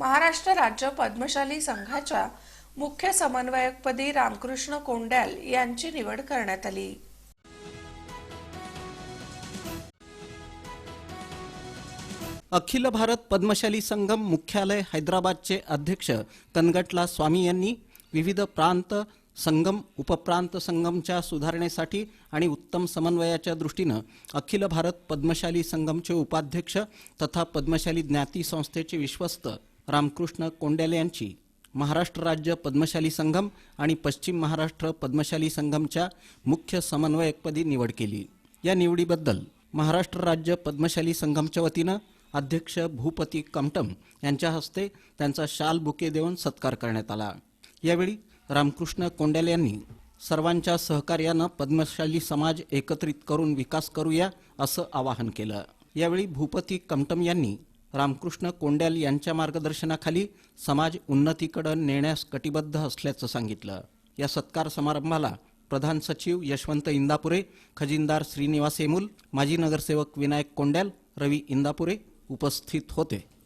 महाराष्ट्र राज्य पद्मशाली संघाच्या मुख्य समन्वयकपदी रामकृष्ण कोंड्याल यांची निवड करण्यात आली. अखिल भारत पद्मशाली संगम मुख्यालय हैदराबादचे अध्यक्ष कनगटला स्वामी यांनी विविध प्रांत संगम उपप्रांत संगमच्या सुधारणेसाठी आणि उत्तम समन्वयाच्या दृष्टीनं अखिल भारत पद्मशाली संगमचे उपाध्यक्ष तथा पद्मशाली ज्ञाती संस्थेचे विश्वस्त रामकृष्ण कोंडेले यांची महाराष्ट्र राज्य पद्मशाली संगम आणि पश्चिम महाराष्ट्र पद्मशाली संगमच्या मुख्य समन्वयकपदी निवड केली. या निवडीबद्दल महाराष्ट्र राज्य पद्मशाली संगमच्या वतीनं अध्यक्ष भूपती कमटम यांच्या हस्ते त्यांचा शाल बुके देऊन सत्कार करण्यात आला. यावेळी रामकृष्ण कोंडेले यांनी सर्वांच्या सहकार्यानं पद्मशाली समाज एकत्रित करून विकास करूया असं आवाहन केलं. यावेळी भूपती कमटम यांनी रामकृष्ण कोंड्याल यांच्या मार्गदर्शनाखाली समाज उन्नतीकडे नेण्यास कटिबद्ध असल्याचं सांगितलं. या सत्कार समारंभाला प्रधान सचिव यशवंत इंदापुरे खजिनदार श्रीनिवास हेमुल माजी नगरसेवक विनायक कोंड्याल रवी इंदापुरे उपस्थित होते.